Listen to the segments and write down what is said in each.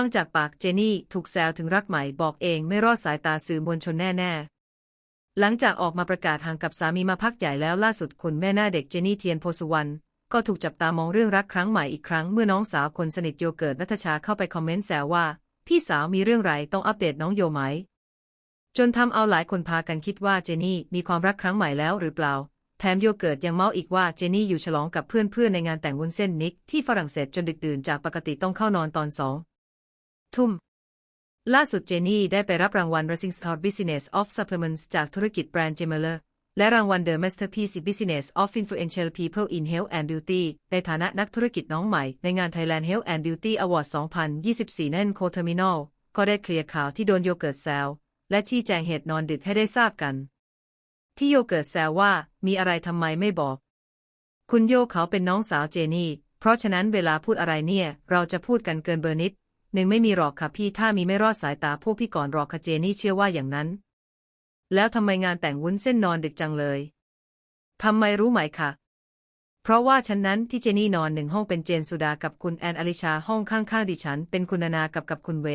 ฟังจากปากเจนี่ถูกแซวถึงรักใหม่บอกเองไม่รอดสายตาสื่อมวลชนแน่ๆหลังจากออกมาประกาศห่างกับสามีมาพักใหญ่แล้วล่าสุดคุณแม่หน้าเด็กเจนี่เทียนโพสุวรรณก็ถูกจับตามองเรื่องรักครั้งใหม่อีกครั้งเมื่อน้องสาวคนสนิทโยเกิร์ตนัทชาเข้าไปคอมเมนต์แซวว่า พี่สาวมีเรื่องไรต้องอัปเดตน้องโยไหม จนทำเอาหลายคนพากันคิดว่าเจนี่มีความรักครั้งใหม่แล้วหรือเปล่า แถมโยเกิร์ตยังเมาอีกว่าเจนี่อยู่ฉลองกับเพื่อนๆในงานแต่งวุ้นเส้นนิกที่ฝรั่งเศสจนดึกดื่นจากปกติต้องเข้านอนตอนสอง ทุ่ม ล่าสุดเจนี่ได้ไปรับรางวัล Rising Star Business of Supplements จากธุรกิจแบรนด์ Gemeller และรางวัล The Masterpiece Business of Influential People in Health and Beauty ในฐานะนักธุรกิจน้องใหม่ในงาน Thailand Health and Beauty Award 2024 นั่นโคเทอร์มินอลก็ได้เคลียร์ข่าวที่โดนโยเกิร์ตแซวและชี้แจงเหตุนอนดึกให้ได้ทราบกัน ที่โยเกิร์ตแซวว่ามีอะไรทำไมไม่บอก คุณโยเขาเป็นน้องสาวเจนี่ เพราะฉะนั้นเวลาพูดอะไรเนี่ย เราจะพูดกันเกินเบอร์นิด หนึ่งไม่มีหรอกค่ะพี่ถ้ามีไม่รอดสายตาพวกพี่ก่อนหรอกค่ะเจนี่เชื่อว่าอย่างนั้น แล้วทำไมงานแต่งวุ้นเส้นนอนดึกจังเลยทำไมรู้ไหมคะเพราะว่าฉันนั้นที่เจนี่นอนหนึ่งห้องเป็นเจนสุดากับคุณแอนอลิชาห้องข้างๆดิฉัน เป็นคุณนานากับกับคุณเว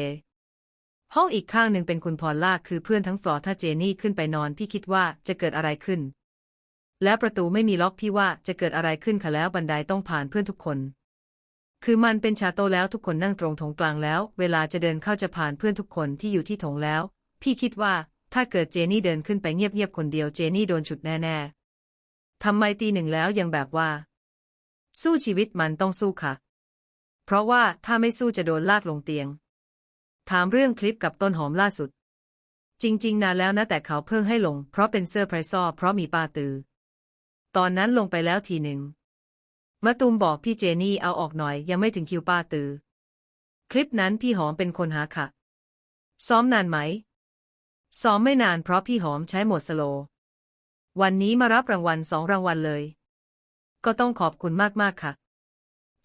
ห้องอีกข้างหนึ่งเป็นคุณพอลล่าคือเพื่อนทั้งฟลอร์ถ้าเจนี่ขึ้นไปนอนพี่คิดว่าจะเกิดอะไรขึ้น แล้วประตูไม่มีล็อกพี่ว่าจะเกิดอะไรขึ้นคะแล้วบันไดต้องผ่านเพื่อนทุกคน คือมันเป็นชาโตแล้วทุกคนนั่งตรงถงกลางแล้ว เวลาจะเดินเข้าจะผ่านเพื่อนทุกคนที่อยู่ที่ถงแล้ว พี่คิดว่าถ้าเกิดเจนี่เดินขึ้นไปเงียบๆคนเดียวเจนี่โดนฉุดแน่ๆทำไมตีหนึ่งแล้วยังแบบว่า สู้ชีวิตมันต้องสู้ค่ะ เพราะว่าถ้าไม่สู้จะโดนลากลงเตียง ถามเรื่องคลิปกับต้นหอมล่าสุด จริงๆนานแล้วนะแต่เขาเพิ่งให้ลง เพราะเป็นเซอร์ไพรส์ซอเพราะมีป้าตือ ตอนนั้นลงไปแล้วทีหนึ่ง มะตูมบอกพี่เจนี่เอาออกหน่อยยังไม่ถึงคิวป้าตือ คลิปนั้นพี่หอมเป็นคนหาค่ะ ซ้อมนานไหม ซ้อมไม่นานเพราะพี่หอมใช้โหมดสโลว์วันนี้มารับรางวัลสองรางวัลเลย ก็ต้องขอบคุณมากๆค่ะ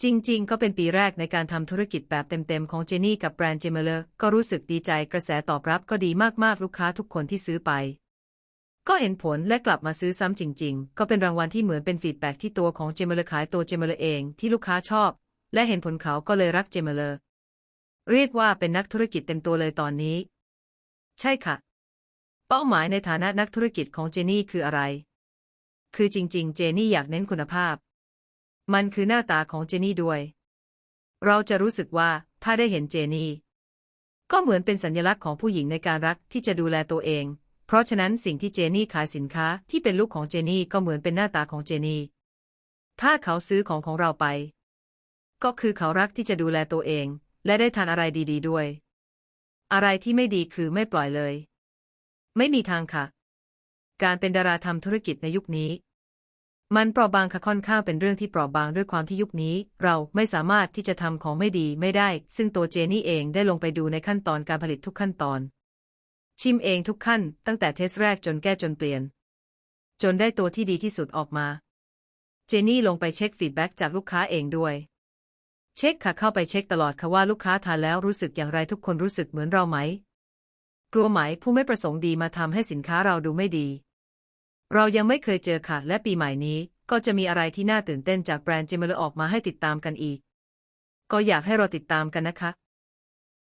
จริงๆ ก็เป็นปีแรกในการทำธุรกิจแบบเต็มๆ ของเจนี่กับแบรนด์เจมเลอร์ก็รู้สึกดีใจกระแสตอบรับก็ดีมากๆลูกค้าทุกคนที่ซื้อไป ก็เห็นผลและกลับมาซื้อซ้ำจริง ๆ ก็เป็นรางวัลที่เหมือนเป็นฟีดแบ็ที่ตัวของเจมเลอร์ขายตัวเจมเลอร์เองที่ลูกค้าชอบ และเห็นผลเขาก็เลยรักเจมเลอร์เรียกว่าเป็นนักธุรกิจเต็มตัวเลยตอนนี้ ใช่ค่ะ เป้าหมายในฐานะนักธุรกิจของเจนี่คืออะไร คือจริง ๆ เจนี่อยากเน้นคุณภาพ มันคือหน้าตาของเจนี่ด้วย เราจะรู้สึกว่าถ้าได้เห็นเจนี่ ก็เหมือนเป็นสัญลักษณ์ของผู้หญิงในการรักที่จะดูแลตัวเอง เพราะฉะนั้นสิ่งที่เจนี่ขายสินค้าที่เป็นลูกของเจนี่ก็เหมือนเป็นหน้าตาของเจนี่ ถ้าเขาซื้อของของเราไป ก็คือเขารักที่จะดูแลตัวเอง และได้ทานอะไรดีๆด้วย อะไรที่ไม่ดีคือไม่ปล่อยเลย ไม่มีทางค่ะ การเป็นดาราทำธุรกิจในยุคนี้ มันเปราะบางค่ะค่อนข้างเป็นเรื่องที่เปราะบางด้วยความที่ยุคนี้ เราไม่สามารถที่จะทำของไม่ดีไม่ได้ ซึ่งตัวเจนี่เองได้ลงไปดูในขั้นตอนการผลิตทุกขั้นตอน ชิมเองทุกขั้นตั้งแต่เทสแรกจนแก้จนเปลี่ยน จนได้ตัวที่ดีที่สุดออกมา เจนี่ลงไปเช็คฟีดแบ็กจากลูกค้าเองด้วย เช็คค่ะเข้าไปเช็คตลอดค่ะว่าลูกค้าทานแล้วรู้สึกอย่างไรทุกคนรู้สึกเหมือนเราไหม กลัวไหมผู้ไม่ประสงค์ดีมาทำให้สินค้าเราดูไม่ดี เรายังไม่เคยเจอค่ะ และปีใหม่นี้ก็จะมีอะไรที่น่าตื่นเต้นจากแบรนด์เจมเลอออกมาให้ติดตามกันอีก ก็อยากให้เราติดตามกันนะคะ